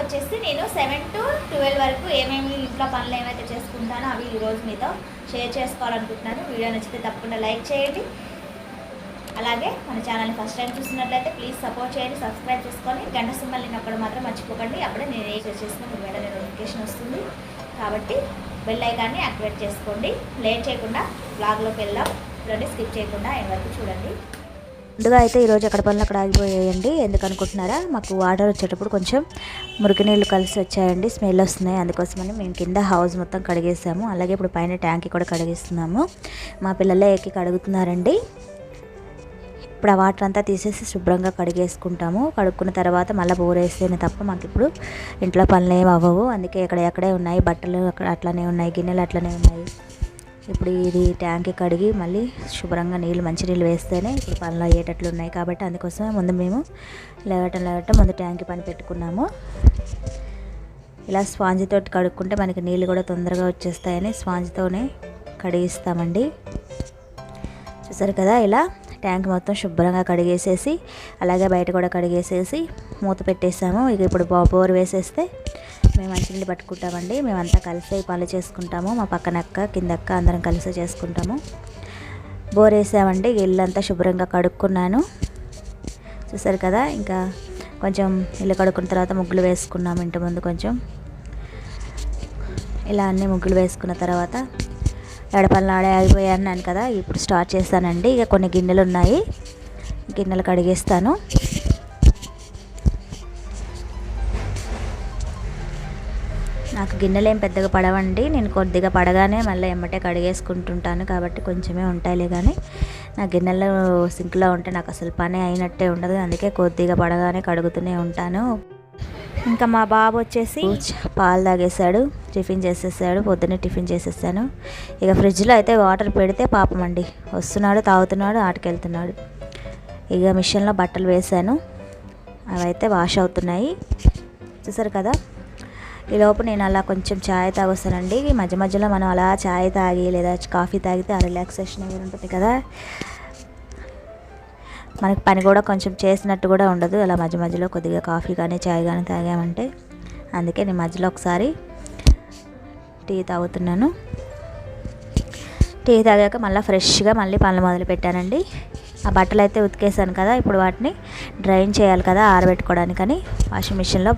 వచ్చేసి నేను seven to twelve వరకు ఏమేమి ఇంట్లో పనులు ఏమైతే చేసుకుంటానో అవి ఈరోజు మీతో షేర్ చేసుకోవాలనుకుంటున్నాను. వీడియో నచ్చితే తప్పకుండా లైక్ చేయండి. అలాగే మన ఛానల్ని ఫస్ట్ టైం చూసినట్లయితే ప్లీజ్ సపోర్ట్ చేయండి సబ్స్క్రైబ్ చేసుకొని గంట సింబల్ని అప్పుడు మాత్రం మర్చిపోకండి. అప్పుడే నేను ఏ చేసిన మీ వెంటనే నోటిఫికేషన్ వస్తుంది. కాబట్టి బెల్ ఐకాన్ని యాక్టివేట్ చేసుకోండి. లేట్ చేయకుండా బ్లాగ్లోకి వెళ్దాం. చూడండి స్కిప్ చేయకుండా ఎవరికి వరకు చూడండి. ముందుగా అయితే ఈరోజు అక్కడ పనులు అక్కడ ఆగిపోయాయండి. ఎందుకు అనుకుంటున్నారా మాకు వాటర్ వచ్చేటప్పుడు కొంచెం మురికి నీళ్ళు కలిసి వచ్చాయండి. స్మెల్ వస్తున్నాయి. అందుకోసమని మేము కింద హౌస్ మొత్తం కడిగేసాము. అలాగే ఇప్పుడు పైన ట్యాంక్ కూడా కడిగిస్తున్నాము. మా పిల్లలే ఎక్కి కడుగుతున్నారండి. ఇప్పుడు ఆ వాటర్ అంతా తీసేసి శుభ్రంగా కడిగేసుకుంటాము. కడుక్కున్న తర్వాత మళ్ళీ బోరేస్తేనే తప్ప మాకు ఇప్పుడు ఇంట్లో పనులు ఏమి అవ్వవు. అందుకే ఇక్కడ ఎక్కడే ఉన్నాయి. బట్టలు అక్కడ అట్లనే ఉన్నాయి. గిన్నెలు అట్లనే ఉన్నాయి. ఇప్పుడు ఇది ట్యాంక్ కడిగి మళ్ళీ శుభ్రంగా నీళ్ళు మంచి నీళ్ళు వేస్తేనే ఇప్పుడు పనులు అయ్యేటట్లు ఉన్నాయి కాబట్టి అందుకోసమే ముందు మేము లేవటం లేవటం ముందు ట్యాంక్ పని పెట్టుకున్నాము. ఇలా స్పాంజితో కడుక్కుంటే మనకి నీళ్ళు కూడా తొందరగా వచ్చేస్తాయని స్పాంజితోనే కడిగిస్తామండి. చూసారు కదా ఇలా ట్యాంక్ మొత్తం శుభ్రంగా కడిగేసేసి అలాగే బయట కూడా కడిగేసేసి మూత పెట్టేసాము. ఇక ఇప్పుడు బోర్ వేసేస్తే మేము మంచినీళ్ళు పట్టుకుంటామండి. మేమంతా కలిసే పనులు చేసుకుంటాము. మా పక్కన అక్క కింద అక్క అందరం కలిసి చేసుకుంటాము. బోర్ వేసామండి. ఇల్లంతా శుభ్రంగా కడుక్కున్నాను. చూసారు కదా ఇంకా కొంచెం ఇల్లు కడుక్కున్న తర్వాత ముగ్గులు వేసుకున్నాము ఇంటి ముందు కొంచెం. ఇలా అన్ని ముగ్గులు వేసుకున్న తర్వాత ఎడపల్లి ఆడే ఆగిపోయాను కదా ఇప్పుడు స్టార్ట్ చేస్తానండి. ఇక కొన్ని గిన్నెలు ఉన్నాయి. గిన్నెలు కడిగేస్తాను. నాకు గిన్నెలు ఏం పెద్దగా పడవండి. నేను కొద్దిగా పడగానే మళ్ళీ ఎమ్మటే కడిగేసుకుంటుంటాను. కాబట్టి కొంచెమే ఉంటాయిలే కానీ నా గిన్నెలు సింక్లో ఉంటే నాకు అసలు పని అయినట్టే ఉండదు. అందుకే కొద్దిగా పడగానే కడుగుతూనే ఉంటాను. ఇంకా మా బాబు వచ్చేసి పాలు తాగేశాడు టిఫిన్ చేసేసాడు పొద్దున్నే టిఫిన్ చేసేసాను. ఇక ఫ్రిడ్జ్లో అయితే వాటర్ పెడితే పాపం అండి. వస్తున్నాడు తాగుతున్నాడు ఆటకెళ్తున్నాడు. ఇక మిషన్లో బట్టలు వేసాను అవైతే వాష్ అవుతున్నాయి. చూసారు కదా? ఈ లోపు నేను అలా కొంచెం ఛాయ్ తాగొస్తానండి. ఈ మధ్య మధ్యలో మనం అలా ఛాయ్ తాగి లేదా కాఫీ తాగితే ఆ రిలాక్సేషన్ అనేది ఉంటుంది కదా. మనకి పని కూడా కొంచెం చేసినట్టు కూడా ఉండదు. అలా మధ్య మధ్యలో కొద్దిగా కాఫీ కానీ చాయ్ కానీ తాగామంటే అందుకే నేను మధ్యలో ఒకసారి టీ తాగుతున్నాను. టీ తాగాక మళ్ళీ ఫ్రెష్గా మళ్ళీ పనులు మొదలు పెట్టానండి. ఆ బట్టలు అయితే ఉతికేసాను కదా ఇప్పుడు వాటిని డ్రైన్ చేయాలి కదా ఆరబెట్టుకోవడానికని. వాషింగ్ మిషన్లో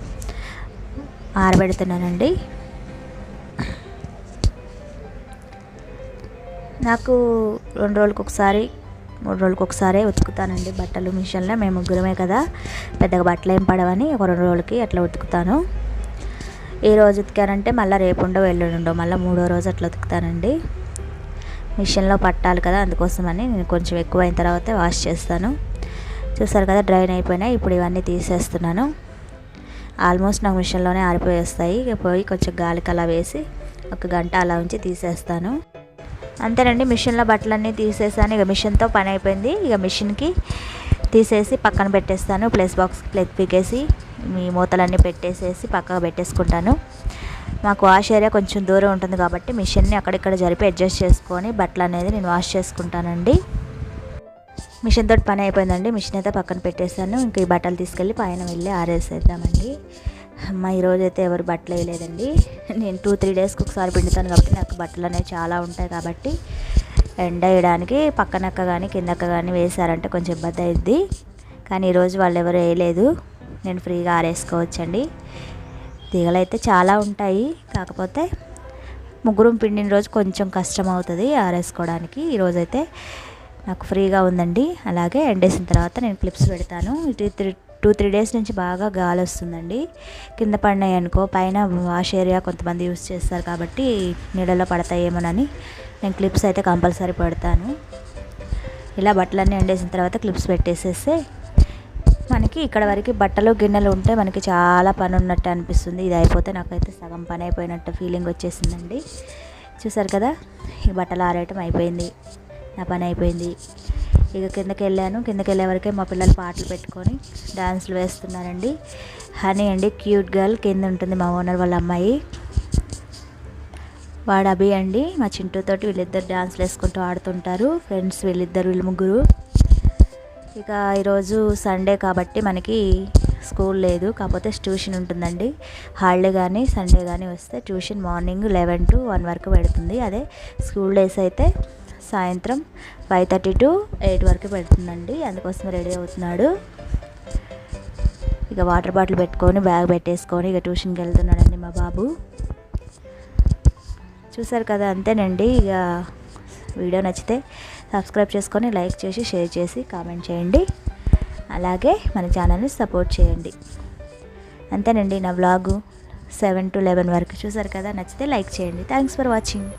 ఆరబెడుతున్నానండి. నాకు రెండు రోజులకు ఒకసారి మూడు రోజులకు ఒకసారి ఉతుకుతానండి బట్టలు మిషన్లో. మేము ముగ్గురమే కదా. పెద్దగా బట్టలు ఏం పడవని ఒక రెండు రోజులకి అట్లా ఉతుకుతాను. ఈ రోజు ఉతికానంటే మళ్ళీ రేపు ఉండవు ఎల్లుండో మళ్ళీ మూడో రోజు అట్లా ఉతుకుతానండి. మిషన్లో పట్టాలి కదా అందుకోసమని నేను కొంచెం ఎక్కువ అయిన తర్వాతే వాష్ చేస్తాను. చూసారు కదా డ్రైన్ అయిపోయినాయి. ఇప్పుడు ఇవన్నీ తీసేస్తున్నాను. ఆల్మోస్ట్ నాకు మిషన్లోనే ఆరిపోయేస్తాయి. ఇక పోయి కొంచెం గాలికి అలా వేసి ఒక గంట అలా ఉంచి తీసేస్తాను. అంతేనండి మిషన్లో బట్టలన్నీ తీసేసాను. ఇక మిషన్తో పని అయిపోయింది. ఇక మిషన్కి తీసేసి పక్కన పెట్టేస్తాను. ప్లస్ బాక్స్ ప్లేట్ పీకేసి మీ మూతలన్నీ పెట్టేసేసి పక్కకు పెట్టేసుకుంటాను. మాకు వాష్ ఏరియా కొంచెం దూరం ఉంటుంది కాబట్టి మిషన్ని అక్కడిక్కడ జరిపి అడ్జస్ట్ చేసుకొని బట్టలు అనేది నేను వాష్ చేసుకుంటానండి. మిషన్ తోటి పని అయిపోయిందండి. మిషన్ అయితే పక్కన పెట్టేశాను. ఇంకా ఈ బట్టలు తీసుకెళ్ళి పైన వెళ్ళి ఆరేసేద్దామండి. అమ్మ ఈరోజు అయితే ఎవరు బట్టలు వేయలేదండి. నేను టూ త్రీ డేస్కి ఒకసారి పిండుతాను కాబట్టి నాకు బట్టలు అనేవి చాలా ఉంటాయి కాబట్టి ఎండ వేయడానికి పక్కనక్క కానీ కిందక్క కానీ వేసారంటే కొంచెం ఇబ్బంది అయింది కానీ ఈరోజు వాళ్ళు ఎవరు వేయలేదు. నేను ఫ్రీగా ఆరేసుకోవచ్చండి. తీగలు అయితే చాలా ఉంటాయి. కాకపోతే ముగ్గురం పిండిన రోజు కొంచెం కష్టం అవుతుంది ఆరేసుకోవడానికి. ఈరోజైతే నాకు ఫ్రీగా ఉందండి. అలాగే ఎండేసిన తర్వాత నేను క్లిప్స్ పెడతాను. ఇటు త్రీ టూ త్రీ డేస్ నుంచి బాగా గాలి వస్తుందండి. కింద పడినాయి అనుకో పైన వాష్ ఏరియా కొంతమంది యూస్ చేస్తారు కాబట్టి నీళ్ళలో పడతాయేమోనని నేను క్లిప్స్ అయితే కంపల్సరీ పెడతాను. ఇలా బట్టలన్నీ ఎండేసిన తర్వాత క్లిప్స్ పెట్టేసేస్తే మనకి ఇక్కడ వరకు బట్టలు గిన్నెలు ఉంటే మనకి చాలా పని ఉన్నట్టు అనిపిస్తుంది. ఇది అయిపోతే నాకైతే సగం పని అయిపోయినట్టు ఫీలింగ్ వచ్చేసిందండి. చూసారు కదా? ఈ బట్టలు ఆరేయటం అయిపోయింది. నా పని అయిపోయింది. ఇక కిందకి వెళ్ళాను. కిందకి వెళ్ళే వరకే మా పిల్లలు పాటలు పెట్టుకొని డాన్సులు వేస్తున్నారండి. హనీ అండి క్యూట్ గర్ల్ కింద ఉంటుంది మా ఓనర్ వాళ్ళ అమ్మాయి. వాడు అభి అండి మా చింటూతోటి వీళ్ళిద్దరు డాన్సులు వేసుకుంటూ ఆడుతుంటారు. ఫ్రెండ్స్ వీళ్ళిద్దరు వీళ్ళు ముగ్గురు. ఇక ఈరోజు సండే కాబట్టి మనకి స్కూల్ లేదు. కాకపోతే ట్యూషన్ ఉంటుందండి. హాలిడే కానీ సండే కానీ వస్తే tuition morning eleven to one వరకు పెడుతుంది. అదే స్కూల్ డేస్ అయితే సాయంత్రం ఫైవ్ థర్టీ టు ఎయిట్ వరకు పెడుతుందండి. అందుకోసం రెడీ అవుతున్నాడు. ఇక వాటర్ బాటిల్ పెట్టుకొని బ్యాగ్ పెట్టేసుకొని ఇక ట్యూషన్కి వెళ్తున్నాడండి మా బాబు. చూసారు కదా అంతేనండి. ఇక వీడియో నచ్చితే సబ్స్క్రైబ్ చేసుకొని లైక్ చేసి షేర్ చేసి కామెంట్ చేయండి. అలాగే మన ఛానల్ని సపోర్ట్ చేయండి. అంతేనండి నా వ్లాగు. సెవెన్ టు లెవెన్ వరకు చూసారు కదా నచ్చితే లైక్ చేయండి. Thanks for watching.